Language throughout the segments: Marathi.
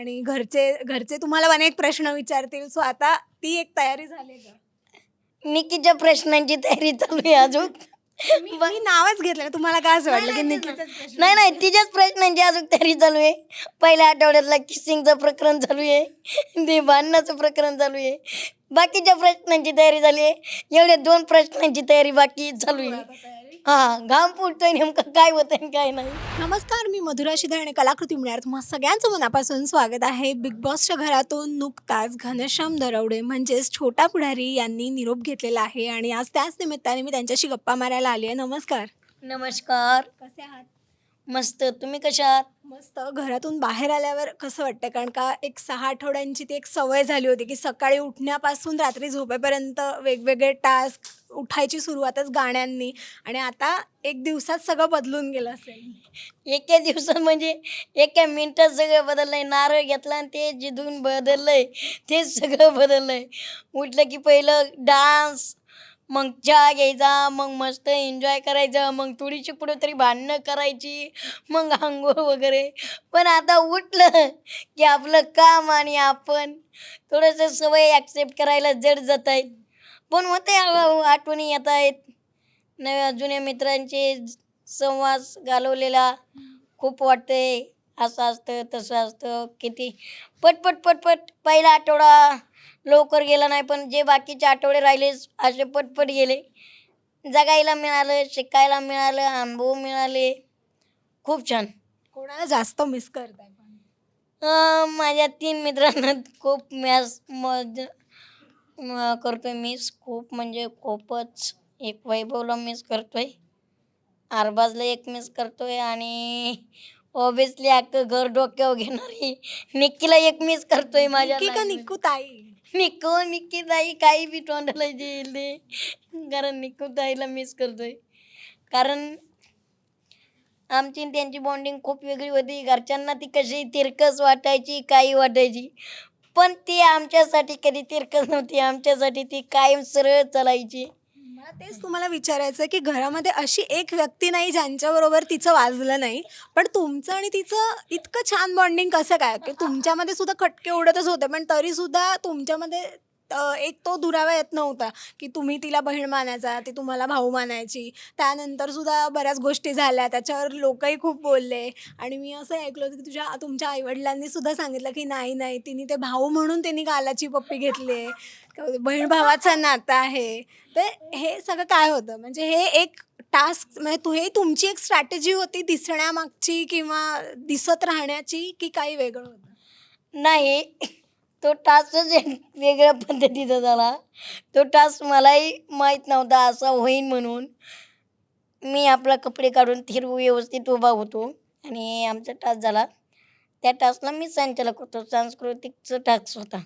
आणि घरचे घरचे तुम्हाला अनेक प्रश्न विचारतील. सो आता ती एक तयारी झाली का निकीच्या प्रश्नांची तयारी चालू आहे अजून? मी मी नावच घेतलं तुम्हाला काय असं वाटलं की प्रश्न. नाही नाही तिच्याच प्रश्नांची अजून तयारी चालू आहे. पहिल्या आठवड्यातला किसिंगचं प्रकरण चालू आहे. ते भांडणाचं प्रकरण चालू आहे. बाकीच्या प्रश्नांची तयारी झाली आहे. एवढ्या दोन प्रश्नांची तयारी बाकी चालू आहे. तयारी हा घाम फुटतोय नेमकं काय होतंय आणि काय नाही. नमस्कार मी मधुरा शिधे आणि कलाकृती मिळणार तुम्हा सगळ्यांचं मनापासून स्वागत आहे. बिग बॉसच्या घरातून नुकताच घनश्याम दरवडे म्हणजेच छोटा पुढारी यांनी निरोप घेतलेला आहे. आणि आज त्याच निमित्ताने मी त्यांच्याशी गप्पा मारायला आली आहे नमस्कार. नमस्कार. कसे आहात? मस्त. तुम्ही कशा आहात? मस्त. घरातून बाहेर आल्यावर कसं वाटतं कारण का एक सहा आठवड्यांची ती एक सवय झाली होती की सकाळी उठण्यापासून रात्री झोपेपर्यंत वेगवेगळे टास्क उठायची सुरुवातच गाण्यांनी. आणि आता एक दिवसात सगळं बदलून गेलं असेल. एका दिवसात म्हणजे एका मिनिटात सगळं बदललंय. नारळ घेतला आणि ते जिथून बदललंय ते सगळं बदललंय. उठलं की पहिलं डान्स मग चहा घ्यायचा मग मस्त एन्जॉय करायचं मग थोडीशी कुठं तरी भांडणं करायची मग आंघोळ वगैरे. पण आता उठलं की आपलं काम आणि आपण थोडंसं सवय ॲक्सेप्ट करायला जड जात आहेत. पण होते ते आठवणी येत आहेत. नव्या जुन्या मित्रांचे संवाद घालवलेला खूप वाटते असं असतं तसं असतं किती? पटपट पटपट पहिला आठवडा लवकर गेला नाही पण जे बाकीचे आठवडे राहिले असे पटपट गेले. जगायला मिळालं शिकायला मिळालं अनुभव मिळाले. खूप छान. कोणाला जास्त मिस करताय? पण अं, माझ्या तीन मित्रांना खूप मॅस मज म- करतोय मिस खूप म्हणजे खूपच. एक वैभवला मिस करतोय. अरबाजला एक मिस करतोय आणि ऑब्विसली अख्खं घर डोक्यावर घेणारी निक्कीला एक मिस करतोय माझ्या निक्की का मध्ये. निक्कू ताई? निक्को निक्की ताई काही बी तोंडाला येईल ते. कारण निक्कू ताईला मिस करतोय. कारण आमची आणि त्यांची बॉन्डिंग खूप वेगळी होती. घरच्यांना ती कशी तिरकस वाटायची काही वाटायची. पण ती आमच्यासाठी कधी तिरकस नव्हती. आमच्यासाठी ती कायम सरळ चालायची. मला तेच तुम्हाला विचारायचं की घरामध्ये अशी एक व्यक्ती नाही ज्यांच्याबरोबर तिचं वाजलं नाही पण तुमचं आणि तिचं इतकं छान बॉन्डिंग कसं काय? की तुमच्यामध्ये सुद्धा खटके उडतच होते पण तरी सुद्धा तुमच्यामध्ये एक तो दुरावा येत नव्हता की तुम्ही तिला बहीण मानायचा ती तुम्हाला भाऊ मानायची. त्यानंतर सुद्धा बऱ्याच गोष्टी झाल्या त्याच्यावर लोकही खूप बोलले. आणि मी असं ऐकलं होतं की तुझ्या तुमच्या आईवडिलांनी सुद्धा सांगितलं की नाही नाही तिने ते भाऊ म्हणून त्यांनी गालाची पप्पी घेतली बहीण भावाचं नातं आहे. तर हे सगळं काय होतं? म्हणजे हे एक टास्क म्हणजे तू हे तुमची एक स्ट्रॅटेजी होती दिसण्यामागची किंवा दिसत राहण्याची की काही वेगळं होतं? नाही. तो टास्कच एक वेगळ्या पद्धतीचा झाला. तो टास्क मलाही माहीत नव्हता असा होईन म्हणून मी आपला कपडे काढून थिरवू व्यवस्थित उभा होतो आणि आमचा टास्क झाला. त्या टास्कला मी संचालक होतो. सांस्कृतिकचं टास्क होता.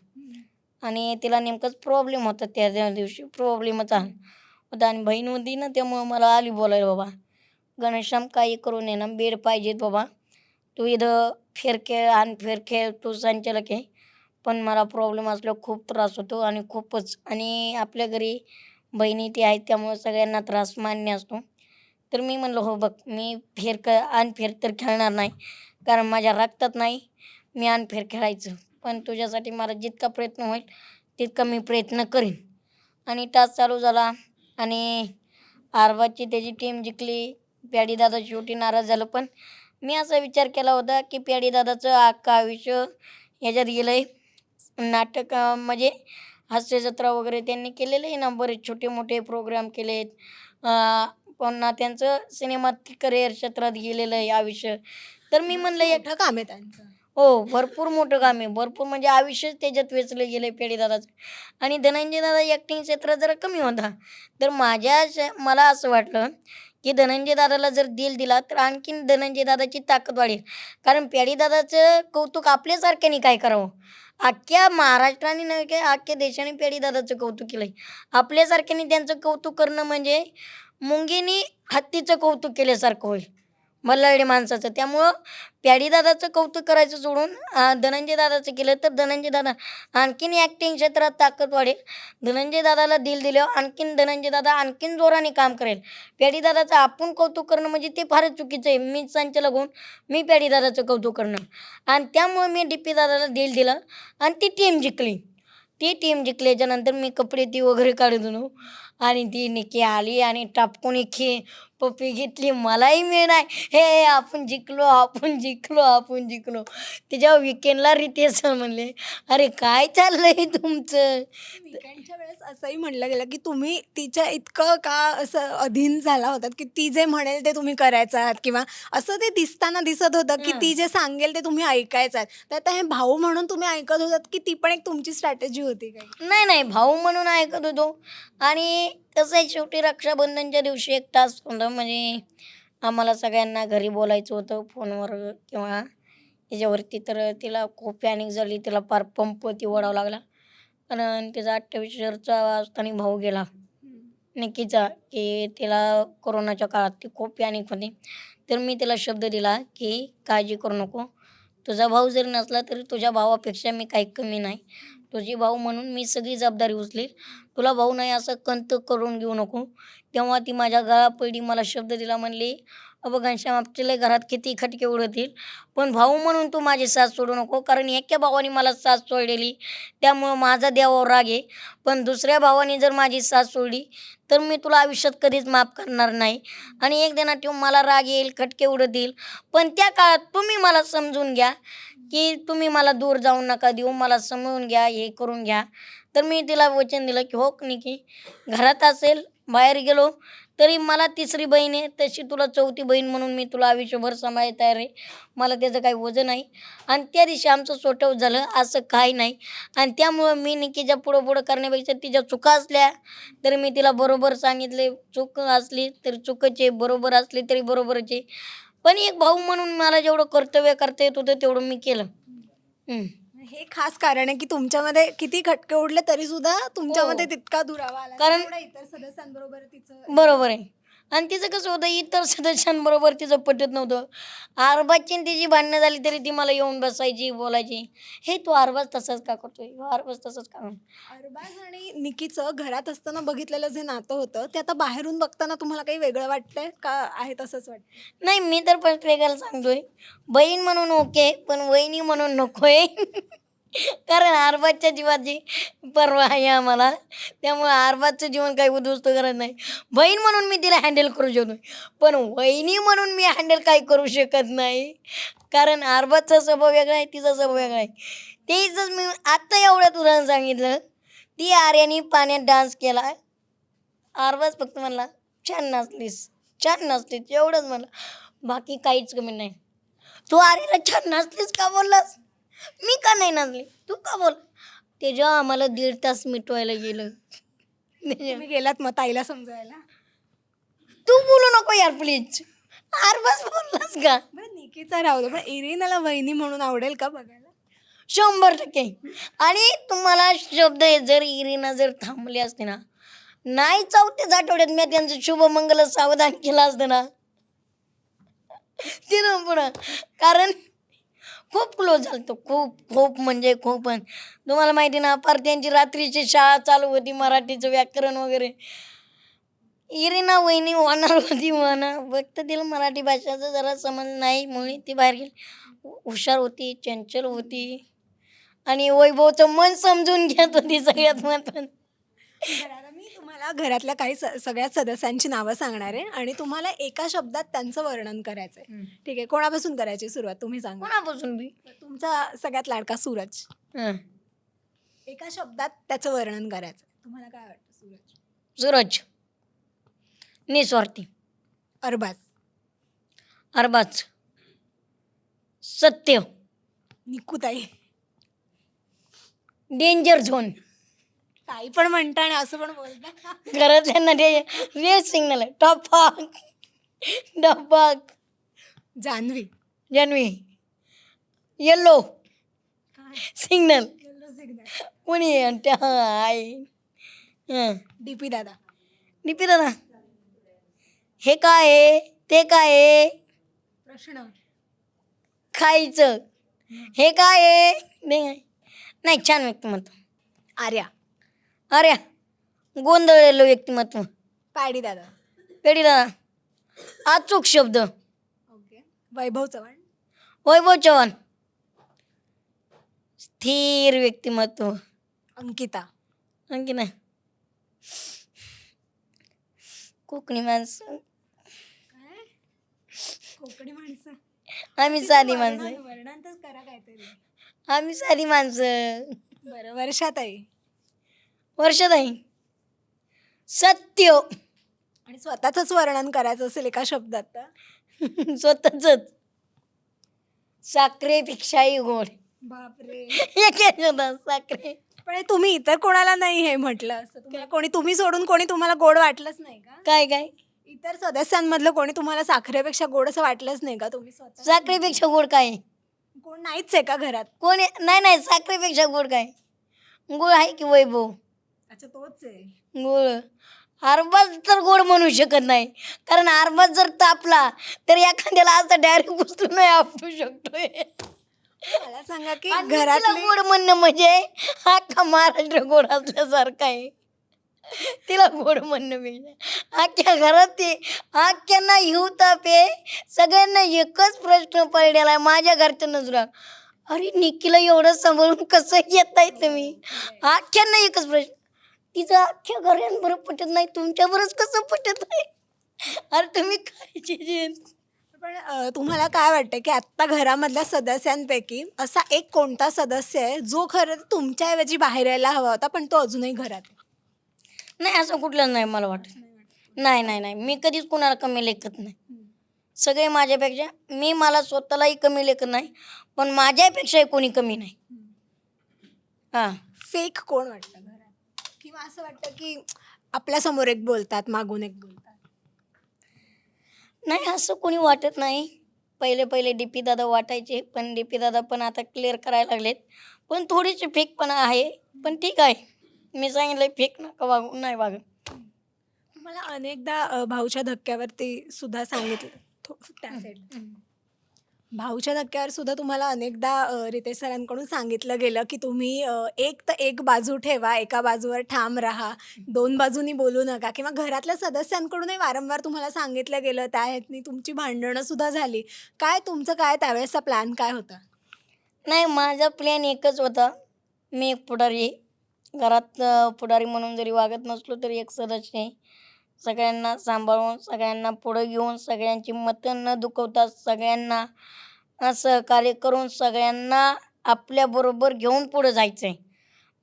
आणि तिला नेमकंच प्रॉब्लेम होता त्या दिवशी. प्रॉब्लेमच आण होता आणि बहीण होती ना त्यामुळं मला आली बोलायला बाबा. गणेशम काही करून ये ना बेड पाहिजेत बाबा. तू इथं फेर खेळ आणि फेर खेळ तू संचालक आहे. पण मला प्रॉब्लेम असल्यावर खूप त्रास होतो आणि खूपच. आणि आपल्या घरी बहिणी ती आहेत त्यामुळे सगळ्यांना त्रास मान्य असतो. तर मी म्हणलं हो बघ मी फेर क अनफेर तर खेळणार नाही. कारण माझ्या रक्तात नाही. मी अनफेर खेळायचं. पण तुझ्यासाठी मला जितका प्रयत्न होईल तितका मी प्रयत्न करीन. आणि तास चालू झाला आणि आरबाची त्याची टीम जिंकली. प्याडी दादा शेवटी नाराज झालं पण मी असा विचार केला होता की प्याडी दादाचं अख्खं आयुष्य ह्याच्यात गेलं आहे नाटक म्हणजे हास्यजत्रा वगैरे त्यांनी केलेले आहे ना बरेच छोटे मोठे प्रोग्राम केलेत. अं, पुन्हा त्यांचं सिनेमात करिअर क्षेत्रात गेलेलं आहे आयुष्य. तर मी म्हणलं एक मोठं काम आहे त्यांचं. हो भरपूर मोठं काम आहे. भरपूर म्हणजे आयुष्यच त्याच्यात वेचलं गेलं आहे पेढीदादाचं आणि धनंजय दादा ॲक्टिंग क्षेत्रात जरा कमी होता. तर माझ्या मला असं वाटलं की धनंजय दादाला जर दिल दिला तर आणखीन धनंजय दादाची ताकद वाढेल. कारण पेढी दादाचं कौतुक आपल्यासारख्याने काय करावं? अख्ख्या महाराष्ट्राने नव्हे काय अख्ख्या देशाने पेढी दादाचं कौतुक केलं आहे आपल्यासारख्याने त्यांचं कौतुक करणं म्हणजे मुंगीनी हत्तीचं कौतुक केल्यासारखं होईल. मल्लाडी माणसाचं. त्यामुळं प्याडी दादाचं कौतुक करायचं सोडून धनंजय दादाचं केलं. तर धनंजय दादा आणखीन ॲक्टिंग क्षेत्रात ताकद वाढेल. धनंजय दादाला दिल दिल्यावर आणखीन धनंजय दादा आणखीन जोराने काम करेल. प्याडी दादाचं आपण कौतुक करणं म्हणजे ते फारच चुकीचं आहे. मी संचालक होऊन मी प्याडी दादाचं कौतुक करणं आणि त्यामुळे मी डी पी दादाला दिल दिलं आणि ती टीम जिंकली. ती टीम जिंकल्याच्यानंतर मी कपडे ती वगैरे काढत होतो आणि ती निकी आली आणि टापकून खे पप्पी घेतली. मलाही मिळणार हे आपण जिंकलो आपण जिंकलो आपण जिंकलो. त्याच्या विकेंडला रितेश सर म्हणले अरे काय चाललंय तुमचं? विकेंडच्या वेळेस असंही म्हणलं गेलं की तुम्ही तिच्या इतकं का असं अधीन झाला होतात की ती जे म्हणेल ते तुम्ही करायचं आहात किंवा असं ते दिसताना दिसत होतं की. ती जे सांगेल ते तुम्ही ऐकायचं आहात तर आता हे भाऊ म्हणून तुम्ही ऐकत होतात की ती पण एक तुमची स्ट्रॅटेजी होती काही नाही नाही भाऊ म्हणून ऐकत होतो. आणि कसं आहे शेवटी रक्षाबंधनच्या दिवशी एक तास होतं म्हणजे आम्हाला सगळ्यांना घरी बोलायचं होतं फोनवर किंवा याच्यावरती तर तिला खूप पॅनिक झाली तिला फार पंप ती ओढावं लागला. कारण तिचा अठ्ठावीस वर्षाचा असताना भाऊ गेला. निकीचा की तिला कोरोनाच्या काळात ती खूप पॅनिक होती. तर मी तिला शब्द दिला की काळजी करू नको. तुझा भाऊ जरी नसला तरी तुझ्या भावापेक्षा मी काही कमी नाही. तुझी भाऊ म्हणून मी सगळी जबाबदारी उचलेल. तुला भाऊ नाही असं कंत करून घेऊ नको. तेव्हा ती माझ्या गळापैडी मला शब्द दिला म्हणली अबं घनश्याम आपल्याला घरात किती खटके उडवतील पण भाऊ म्हणून तू माझी साथ सोडू नको कारण एका भावाने मला साथ सोडलेली. त्यामुळं माझा देवावर राग आहे. पण दुसऱ्या भावाने जर माझी साथ सोडली तर मी तुला आयुष्यात कधीच माफ करणार नाही. आणि एक दिना ठेवून मला राग येईल खटके उडतील. पण त्या काळात तुम्ही मला समजून घ्या. की तुम्ही मला दूर जाऊ नका देऊ मला समजून घ्या हे करून घ्या. तर मी तिला वचन दिलं की हो निकी घरात असेल बाहेर गेलो तरी मला तिसरी बहीण आहे तशी तुला चौथी बहीण म्हणून मी तुला आयुष्यभर सांभाळ तयार आहे मला त्याचं काही वजन नाही. आणि त्या दिवशी आमचं सोटव झालं असं काही नाही. आणि त्यामुळं मी निकीच्या पुढं पुढं करण्यापेक्षा तिच्या चुका असल्या तरी मी तिला बरोबर सांगितले. चूक असली तरी चुकाचे बरोबर असली तरी बरोबरचे. पण एक भाऊ म्हणून मला जेवढं कर्तव्य करता येत होतं तेवढं मी केलं. हम्म. हे खास कारण आहे की तुमच्यामध्ये किती खटके उडले तरी सुद्धा तुमच्यामध्ये तितका दुरावा आला. कारण- इतर सदस्यांबरोबर तिचं बरोबर आहे. आणि तिचं कसं होतं इतर सदस्यांबरोबर तिचं पटत नव्हतं. आरबाजची तिची भांडणं झाली तरी ती मला येऊन बसायची बोलायची. हे तू आरबाज तसंच का करतोय? आरबाज तसंच का? अरबाज आणि निकीचं घरात असताना बघितलेलं जे नातं होतं ते आता बाहेरून बघताना तुम्हाला काही वेगळं वाटतंय का? आहे तसंच वाटतं नाही मी तर पण वेगळं सांगतोय. बहीण म्हणून ओके पण वहिनी म्हणून नकोय. कारण आरबाजच्या जीवाची परवा आहे आम्हाला. त्यामुळे आरबाजचं जीवन काही उद्ध्वस्त करत नाही. बहीण म्हणून मी तिला हँडल करू शकतो पण वहिनी म्हणून मी हँडल काही करू शकत नाही. कारण आरबाजचा स्वभाव वेगळा आहे तिचा स्वभाव वेगळा आहे. तेच मी आत्ता एवढ्यात उदाहरण सांगितलं ती आर्यानी पाण्यात डान्स केला. आरबाज फक्त म्हणला छान नाचलीस छान नाचलीस एवढंच म्हणलं. बाकी काहीच कमी नाही. तू आर्याला छान नाचलीस का बोललास? मी का नाही नाचली? तू का बोल? त्याच्या आम्हाला दीड तास मिटवायला गेलं. तुम्ही गेलात मग ताईला समजायला. तू बोलू नको यार प्लीज आरबाज बोललास का? बरं निकीचा राहू दे. पण इरिनाला वहिनी म्हणून आवडेल का बघायला? शंभर टक्के. आणि तुम्हाला शब्द आहे जर इरिना जर थांबली असते ना नाही चौथ्याच आठवड्यात मी त्यांचं शुभमंगल सावधान केलं असतं ना. तिथं पुढं. कारण खूप क्लोज झालं होतं खूप खूप म्हणजे खूप. तुम्हाला माहिती ना फार त्यांची रात्रीची शाळा चालू होती मराठीचं व्याकरण वगैरे. इरिना वहिनी होणार होती म्हणा. फक्त तिला मराठी भाषेचं जरा समज नाही. म्हणून ती बाहेर गेली. हुशार होती चंचल होती. आणि वैभवचं मन समजून घेत होती सगळ्यात महत्वाचं. बरं, आता मी तुम्हाला घरातल्या काही स- सगळ्या सदस्यांची नावं सांगणार आहे आणि तुम्हाला एका शब्दात त्यांचं वर्णन करायचं आहे ठीक आहे कोणापासून करायची सुरुवात? तुम्ही सांगा. कोणापासून बी? तुमचा सगळ्यात लाडका सूरज. हं. एका शब्दात त्याचं वर्णन करायचं आहे. तुम्हाला काय वाटतं सूरज? सूरज. निस्वार्थी. अरबाज. अरबाज. सत्य. निकुताई. Danger zone. ताई पण म्हणता आणि असं पण बोलता घरातल्यांना ते रेड सिग्नल आहे. टपाक टपाक जान्हवी. Janhvi yellow signal. कोणी आहे? त्या आहे हं. डीपी दादा. डीपी दादा. हे काय आहे? ते काय आहे? प्रश्न. खायचं. हे काय आहे? नाही. नाही छान व्यक्तिमत्व. आर्या. अरे गोंधळलेलं व्यक्तिमत्व. पायडी दादा. पेढी दादा. अचूक शब्द. ओके. वैभव चव्हाण. वैभव चव्हाण. स्थिर व्यक्तिमत्व. अंकिता. आणखी नाही कोकणी माणसं. कोकणी माणसं. आम्ही साधी माणसं. करा काहीतरी. आम्ही साधी माणसं. बरं वर्षात आई वर्षाताई सत्य. आणि स्वतःच वर्णन करायचं असेल एका शब्दात तर. स्वतःच साखरेपेक्षाही गोड. बापरे. एक शब्दात साखरे. पण हे तुम्ही इतर कोणाला नाही हे म्हटलं असं. तुम्हाला कोणी तुम्ही सोडून कोणी तुम्हाला गोड वाटलंच नाही का? काय काय? इतर सदस्यांमधलं कोणी तुम्हाला साखरेपेक्षा गोड असं वाटलंच नाही का? तुम्ही स्वतः साखरेपेक्षा गोड काय? आहे? कोण नाहीच आहे का घरात? कोण आहे? नाही नाही साखरेपेक्षा गोड काय? गोड आहे की वैभव? अच्छा तोच आहे. तर गोड म्हणू शकत नाही. कारण आरबाज जर तापला तर एखाद्याला असं डायरेक्ट उचलून नाही आपटू शकतोय. मला सांगा की आणि तिला घरातले गोड म्हणणं म्हणजे अख्खा महाराष्ट्र गोड असल्यासारखं आहे. तिला गोड म्हणणं म्हणजे अख्ख्या घरात ते अख्ख्यांना हिव ताप आहे सगळ्यांना एकच प्रश्न पडलेला आहे माझ्या घरच्या नजरा अरे निकीला एवढं सांभाळून कसं येत आहे तुम्ही अख्ख्यांना एकच प्रश्न. तिचं अख्ख्या घरांबरोबर पटत नाही तुमच्याबरोबर कसं पटत आहे अरे तुम्ही खायचे जे. पण अ, तुम्हाला काय वाटतं की आत्ता घरामधल्या सदस्यांपैकी असा एक कोणता सदस्य आहे जो खरं तर तुमच्याऐवजी बाहेर यायला हवा होता पण तो अजूनही घरात आहे? नाही असं कुठलं नाही मला वाटत. नाही नाही नाही. मी कधीच कुणाला कमी लेखत नाही. सगळे माझ्यापेक्षा मी मला स्वतःलाही कमी लेखत नाही पण माझ्यापेक्षाही कोणी कमी नाही. हां. फेक कोण वाटतं? किंवा असं वाटतं की आपल्यासमोर एक बोलतात मागून एक बोलतात? नाही असं कोणी वाटत नाही. पहिले पहिले डी पी दादा वाटायचे पण डी पी दादा पण आता क्लिअर करायला लागलेत. पण थोडीशी फेकपणा आहे पण ठीक आहे. मी सांगितलं फेक नका वागू नाही वागत. मला अनेकदा अ, भाऊच्या धक्क्यावरती सुद्धा सांगितलं थो- त्या side. भाऊच्या धक्क्यावर सुद्धा तुम्हाला अनेकदा अ, रितेश सरांकडून सांगितलं गेलं की तुम्ही अ, एक तर एक बाजू ठेवा एका बाजूवर ठाम राहा दोन बाजूनी बोलू नका किंवा घरातल्या सदस्यांकडूनही वारंवार तुम्हाला सांगितलं गेलं त्या ह्यातनी तुमची भांडणं सुद्धा झाली. काय तुमचं काय त्यावेळेसचा प्लॅन काय होता? नाही माझा प्लॅन एकच होता. मी एक पुढारी आहे. घरात अ, पुढारी म्हणून जरी वागत नसलो तरी एक सदस्य आहे. सगळ्यांना सांभाळून सगळ्यांना पुढं घेऊन सगळ्यांची मतं न दुखवता सगळ्यांना सहकार्य करून सगळ्यांना आपल्याबरोबर घेऊन पुढं जायचं आहे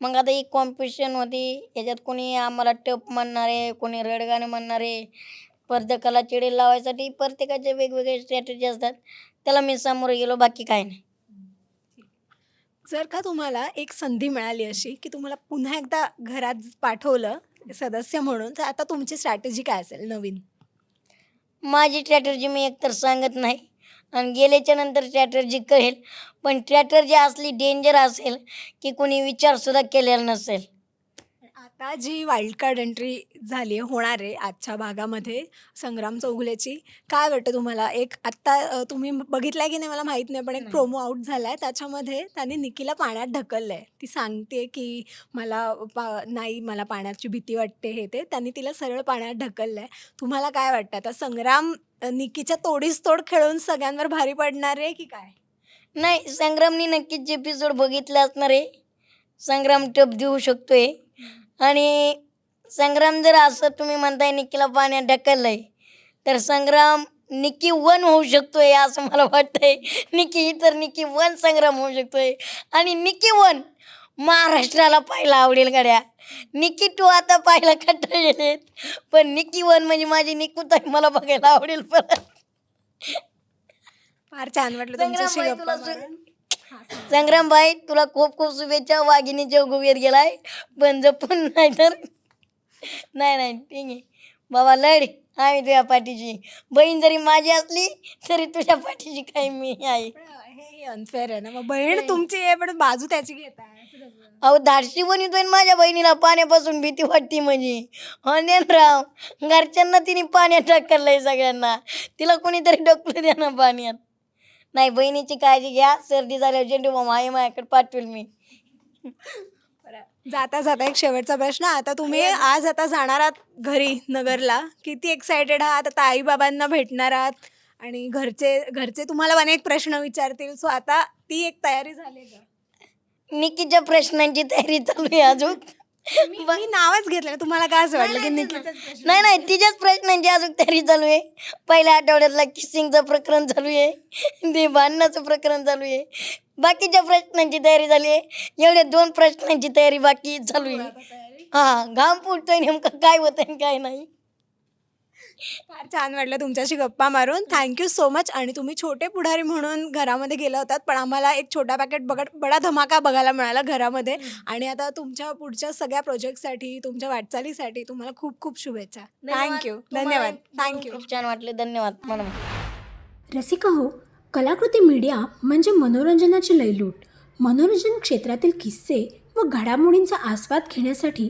मग आता ही कॉम्पिटिशन होती. याच्यात कोणी आम्हाला टप म्हणणारे कोणी रडगाणं म्हणणारे स्पर्धकाला चिडे लावायसाठी प्रत्येकाचे वेगवेगळे स्ट्रॅटेजी असतात. त्याला मी समोर गेलो बाकी काय नाही. जर का तुम्हाला एक संधी मिळाली अशी की तुम्हाला पुन्हा एकदा घरात पाठवलं सदस्य म्हणून. तर आता तुमची स्ट्रॅटेजी काय असेल नवीन? माझी स्ट्रॅटर्जी मी एकतर सांगत नाही. आणि गेल्याच्यानंतर स्ट्रॅटर्जी कळेल. पण स्ट्रॅटर्जी असली डेंजर असेल की कोणी विचारसुद्धा केलेला नसेल. आता जी वाईल्ड कार्ड एंट्री झाली आहे होणार आहे आजच्या भागामध्ये संग्राम चौगुलेची काय वाटतं तुम्हाला? एक आत्ता तुम्ही बघितलाय की नाही मला माहीत नाही पण एक. प्रोमो आउट झाला आहे त्याच्यामध्ये त्यांनी निकीला पाण्यात ढकललं आहे ती सांगते की मला पा नाही मला पाण्याची भीती वाटते हे ते. त्यांनी तिला सरळ पाण्यात ढकललं आहे तुम्हाला काय वाटतं? आता संग्राम निकीच्या तोडीस तोड खेळून सगळ्यांवर भारी पडणार आहे की काय? नाही संग्रामनी नक्कीच एपिसोड बघितला असणार आहे. संग्राम टप देऊ शकतोय. आणि संग्राम जर असं तुम्ही म्हणताय निकीला पाण्यात ढकललंय तर संग्राम निकी वन होऊ शकतोय असं मला वाटतंय. निकी तर निकी वन संग्राम होऊ शकतोय. आणि निकी वन महाराष्ट्राला पाहायला आवडेल गड्या. निकी टू आता पाहायला कंटाळलेले आहेत. पण निकी वन म्हणजे माझी निकूताई मला बघायला आवडेल परत. फार छान वाटलं तुमच्याशी गप्पा तुला मारून. सांगा. संग्राम भाई तुला खूप खूप शुभेच्छा. वाघिणीच्या गुवेर गेलाय. पण जपून नाही तर नाही नाही ठीक आहे. बाबा लढ. आम्ही तुझ्या पाठीची बहीण जरी माझी असली तरी तुझ्या पाठीची काही मी आहे. हे अनफेअर आहे ना. मग बहीण तुमची आहे पण बाजू त्याची कसं? अहो धाडशी बनवतोय माझ्या बहिणीला पाण्यापासून भीती वाटते म्हणजे. राव घरच्यांना तिने पाण्यात टाकलंय सगळ्यांना. तिला कोणीतरी ढकलू द्या ना पाण्यात. नाही बहिणीची काळजी घ्या. सर्दी झाल्यावर झेंडू मामा आहे माझ्याकडे पाठवेल मी. जाता जाता एक शेवटचा प्रश्न. आता तुम्ही आज आता जाणार आहात घरी नगरला. किती एक्सायटेड आहात? आता आई बाबांना भेटणार आहात. आणि घरचे घरचे तुम्हाला अनेक प्रश्न विचारतील. सो आता ती एक तयारी झाली का? निकीच्या प्रश्नांची तयारी चालू आहे अजून. मी नावच घेतलं तुम्हाला काय असं वाटलं की प्रश्न? नाही नाही तिच्याच प्रश्नांची अजून तयारी चालू आहे. पहिल्या आठवड्यातला किसिंगचं प्रकरण चालू आहे. ते भांडणाचं प्रकरण चालू आहे. बाकीच्या प्रश्नांची तयारी झाली आहे. एवढ्या दोन प्रश्नांची तयारी बाकी चालू आहे. हा घाम फुटतोय नेमकं काय होतंय काय नाही. फार छान वाटलं तुमच्याशी गप्पा मारून. थँक्यू सो मच आणि तुम्ही छोटे पुढारी म्हणून घरामध्ये गेला होतात पण आम्हाला एक छोटा पॅकेट बघ बडा धमाका बघायला मिळाला घरामध्ये. आणि आता तुमच्या पुढच्या सगळ्या प्रोजेक्टसाठी तुमच्या वाटचालीसाठी तुम्हाला खूप खूप शुभेच्छा. थँक्यू धन्यवाद. थँक्यू खूप छान वाटले. धन्यवाद. मॅडम रसिका हो कलाकृती मीडिया म्हणजे मनोरंजनाची लयलूट. मनोरंजन क्षेत्रातील किस्से व घडामोडींचा आस्वाद घेण्यासाठी